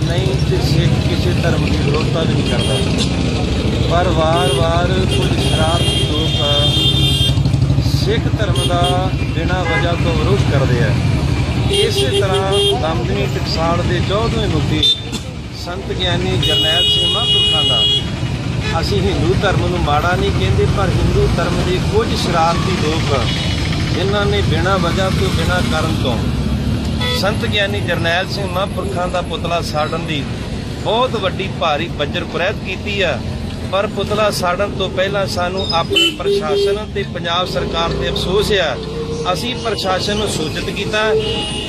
ਨਹੀਂ ਤੇ ਸਿੱਖ ਕਿਸੇ ਧਰਮ ਦੀ ਵਿਰੋਧਤਾ ਵੀ ਨਹੀਂ ਕਰਦਾ। ਪਰ ਵਾਰ-ਵਾਰ ਕੁਝ ਸ਼ਰਾਰਤੀ ਲੋਕ ਸਿੱਖ ਧਰਮ ਦਾ ਬਿਨਾਂ ਵਜ੍ਹਾ ਤੋਂ ਵਿਰੋਧ ਕਰਦੇ ਆ। ਇਸੇ ਤਰ੍ਹਾਂ ਦਮਦਮੀ ਟਕਸਾਲ ਦੇ 14ਵੇਂ ਮੁਖੀ ਸੰਤ ਗਿਆਨੀ ਜਰਨੈਲ ਸਿੰਘ ਮਹਾਂਪੁਰਖਾਂ ਦਾ। ਅਸੀਂ ਹਿੰਦੂ ਧਰਮ ਨੂੰ ਮਾੜਾ ਨਹੀਂ ਕਹਿੰਦੇ, ਪਰ ਹਿੰਦੂ ਧਰਮ ਦੇ ਕੁਝ ਸ਼ਰਾਰਤੀ ਲੋਕ, ਜਿਨ੍ਹਾਂ ਨੇ ਬਿਨਾਂ ਵਜ੍ਹਾ ਤੋਂ, ਬਿਨਾਂ ਕਾਰਨ ਤੋਂ ਸੰਤ ਗਿਆਨੀ ਜਰਨੈਲ ਸਿੰਘ ਮਹਾਂਪੁਰਖਾਂ ਦਾ ਪੁਤਲਾ ਸਾੜਨ ਦੀ ਬਹੁਤ ਵੱਡੀ ਭਾਰੀ ਬੱਜਰ ਕੁਰੈਤ ਕੀਤੀ ਆ। ਪਰ ਪੁਤਲਾ ਸਾੜਨ ਤੋਂ ਪਹਿਲਾਂ ਸਾਨੂੰ ਆਪਣੇ ਪ੍ਰਸ਼ਾਸਨ ਤੇ ਪੰਜਾਬ ਸਰਕਾਰ ਤੇ ਅਫਸੋਸ ਆ। ਅਸੀਂ ਪ੍ਰਸ਼ਾਸਨ ਨੂੰ ਸੂਚਿਤ ਕੀਤਾ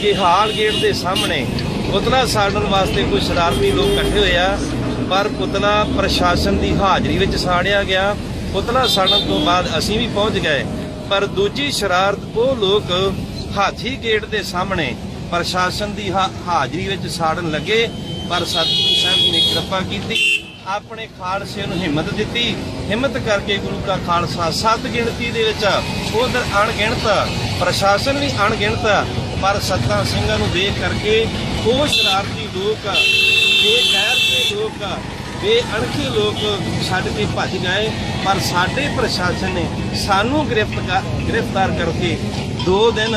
ਕਿ ਹਾਲ ਗੇਟ ਦੇ ਸਾਹਮਣੇ ਪੁਤਲਾ ਸਾੜਨ ਵਾਸਤੇ ਕੋਈ ਸ਼ਰਾਰਤੀ ਲੋਕ ਇਕੱਠੇ ਹੋਏ ਆ। ਪਰ ਪੁਤਲਾ ਪ੍ਰਸ਼ਾਸਨ ਦੀ ਹਾਜ਼ਰੀ ਵਿੱਚ ਸਾੜਿਆ ਗਿਆ। ਪੁਤਲਾ ਸਾੜਨ ਤੋਂ ਬਾਅਦ ਅਸੀਂ ਵੀ ਪਹੁੰਚ ਗਏ। ਪਰ ਦੂਜੀ ਸ਼ਰਾਰਤ ਉਹ ਲੋਕ ਹਾਥੀ ਗੇਟ ਦੇ ਸਾਹਮਣੇ ਪ੍ਰਸ਼ਾਸਨ ਦੀ ਹਾ- ਹਾਜ਼ਰੀ ਵਿੱਚ ਸਾੜਨ ਲੱਗੇ, ਪਰ ਸਤਿਗੁਰੂ ਸਾਹਿਬ ਜੀ ਨੇ ਕਿਰਪਾ ਕੀਤੀ, ਆਪਣੇ ਖਾਲਸੇ ਨੂੰ ਹਿੰਮਤ ਦਿੱਤੀ। ਹਿੰਮਤ ਕਰਕੇ ਗੁਰੂ ਦਾ ਖਾਲਸਾ ਸੱਤ ਗਿਣਤੀ ਦੇ ਵਿੱਚ ਉਧਰ ਅਣਗਿਣਤ, ਪ੍ਰਸ਼ਾਸਨ ਵੀ ਅਣਗਿਣਤ, ਪਰ ਸੱਤਾਂ ਸਿੰਘਾਂ ਨੂੰ ਦੇਖ ਕਰਕੇ ਉਹ ਸ਼ਰਾਰਤੀ ਲੋਕ, ਬੇਗੈਰ ਦੇ ਲੋਕ, ਬੇਅਣਖੀ ਲੋਕ ਸਾਡੇ 'ਤੇ ਭੱਜ ਗਏ। ਪਰ ਸਾਡੇ ਪ੍ਰਸ਼ਾਸਨ ਨੇ ਸਾਨੂੰ ਗ੍ਰਿਫਤਾਰ ਗ੍ਰਿਫਤਾਰ ਕਰਕੇ 2 ਦਿਨ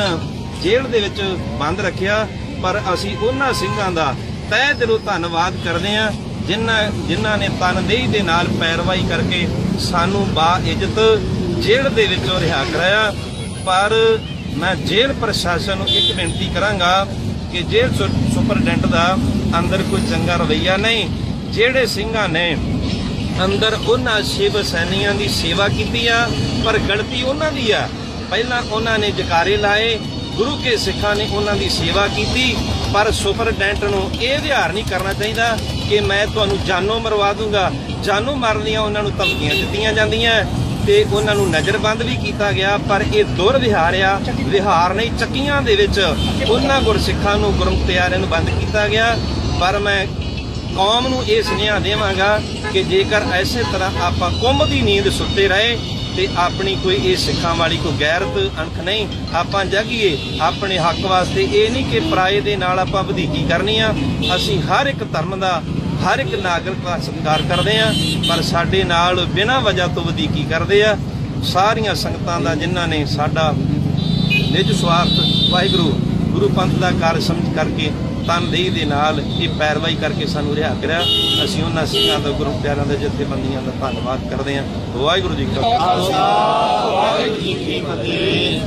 ਜੇਲ੍ਹ ਦੇ ਵਿੱਚ ਬੰਦ ਰੱਖਿਆ, ਪਰ ਅਸੀਂ ਉਹਨਾਂ ਸਿੰਘਾਂ ਦਾ ਤਹਿ ਦਿਲੋਂ ਧੰਨਵਾਦ ਕਰਦੇ ਹਾਂ, ਜਿਨ੍ਹਾਂ ਜਿਨ੍ਹਾਂ ਨੇ ਤਨਦੇਹੀ ਦੇ ਨਾਲ ਪੈਰਵਾਈ ਕਰਕੇ ਸਾਨੂੰ ਬਾ ਇੱਜ਼ਤ ਜੇਲ੍ਹ ਦੇ ਵਿੱਚੋਂ ਰਿਹਾ ਕਰਾਇਆ। ਪਰ ਮੈਂ ਜੇਲ੍ਹ ਪ੍ਰਸ਼ਾਸਨ ਨੂੰ ਇੱਕ ਬੇਨਤੀ ਕਰਾਂਗਾ ਕਿ ਜੇਲ੍ਹ ਸੁ- ਸੁਪਰਡੈਂਟ ਦਾ ਅੰਦਰ ਕੋਈ ਚੰਗਾ ਰਵੱਈਆ ਨਹੀਂ। ਜਿਹੜੇ ਸਿੰਘਾਂ ਨੇ ਅੰਦਰ ਉਹਨਾਂ ਸ਼ਿਵ ਸੈਨੀਆਂ ਦੀ ਸੇਵਾ ਕੀਤੀ ਆ, ਪਰ ਗਲਤੀ ਉਹਨਾਂ ਦੀ ਆ। ਪਹਿਲਾਂ ਉਹਨਾਂ ਨੇ ਜਕਾਰੇ ਲਾਏ ਗੁਰੂ ਕੇ ਸਿੱਖਾਂ ਨੇ ਉਹਨਾਂ ਦੀ ਸੇਵਾ ਕੀਤੀ, ਪਰ ਸੁਪਰਡੈਂਟ ਨੂੰ ਇਹ ਵਿਹਾਰ ਨਹੀਂ ਕਰਨਾ ਚਾਹੀਦਾ ਕਿ ਮੈਂ ਤੁਹਾਨੂੰ ਜਾਨੋਂ ਮਰਵਾ ਦੂੰਗਾ। ਜਾਨੋਂ ਮਾਰਨ ਦੀਆਂ ਉਹਨਾਂ ਨੂੰ ਧਮਕੀਆਂ ਦਿੱਤੀਆਂ ਜਾਂਦੀਆਂ ਤੇ ਉਹਨਾਂ ਨੂੰ ਨਜ਼ਰਬੰਦ ਵੀ ਕੀਤਾ ਗਿਆ, ਪਰ ਇਹ ਦੁਰ ਵਿਹਾਰ ਆ। ਵਿਹਾਰ ਨਹੀਂ, ਚੱਕੀਆਂ ਦੇ ਵਿੱਚ ਉਹਨਾਂ ਗੁਰਸਿੱਖਾਂ ਨੂੰ ਗੁਰਮਤਿਆਰਿਆਂ ਨੂੰ ਬੰਦ ਕੀਤਾ ਗਿਆ। ਪਰ ਮੈਂ ਕੌਮ ਨੂੰ ਇਹ ਸੁਨੇਹਾ ਦੇਵਾਂਗਾ ਕਿ ਜੇਕਰ ਐਸੇ ਤਰ੍ਹਾਂ ਆਪਾਂ ਕੁੰਭ ਦੀ ਨੀਂਦ ਸੁੱਤੇ ਰਹੇ ਤੇ ਆਪਣੀ ਕੋਈ ਇਹ ਸਿੱਖਾਂ ਵਾਲੀ ਕੋਈ ਗੈਰਤ ਅਣਖ ਨਹੀਂ, ਆਪਾਂ ਜਾਗੀਏ, ਆਪਣੇ ਹੱਕ ਵਾਸਤੇ ਇਹ ਨਹੀਂ ਕਿ ਪਰਾਏ ਦੇ ਨਾਲ ਆਪਾਂ ਵਧੀਕੀ ਕਰਨੀ ਆ। ਅਸੀਂ ਹਰ ਇੱਕ ਧਰਮ ਦਾ, ਹਰ ਇੱਕ ਨਾਗਰਿਕ ਦਾ ਸਤਿਕਾਰ ਕਰਦੇ ਆ, ਪਰ ਸਾਡੇ ਨਾਲ ਬਿਨਾਂ ਵਜ੍ਹਾ ਤੋਂ ਵਧੀਕੀ ਕਰਦੇ ਆ। ਸਾਰੀਆਂ ਸੰਗਤਾਂ ਦਾ ਜਿਨ੍ਹਾਂ ਨੇ ਸਾਡਾ ਨਿਜ ਸਵਾਰਥ ਵਾਹਿਗੁਰੂ, ਗੁਰੂ ਪੰਥ ਦਾ ਕਾਰਜ ਸਮਝ ਕਰਕੇ ਤਨਦੇਹੀ ਦੇ ਨਾਲ ਇਹ ਪੈਰਵਾਈ ਕਰਕੇ ਸਾਨੂੰ ਰਿਹਾ ਕਰਿਆ। ਅਸੀਂ ਉਹਨਾਂ ਸਿੰਘਾਂ ਦਾ, ਗੁਰੂ ਪਿਆਰਿਆਂ ਦੇ, ਜਥੇਬੰਦੀਆਂ ਦਾ ਧੰਨਵਾਦ ਕਰਦੇ ਹਾਂ। ਵਾਹਿਗੁਰੂ ਜੀ ਕਾ ਖਾਲਸਾ, ਵਾਹਿਗੁਰੂ ਜੀ ਕੀ ਫਤਿਹ।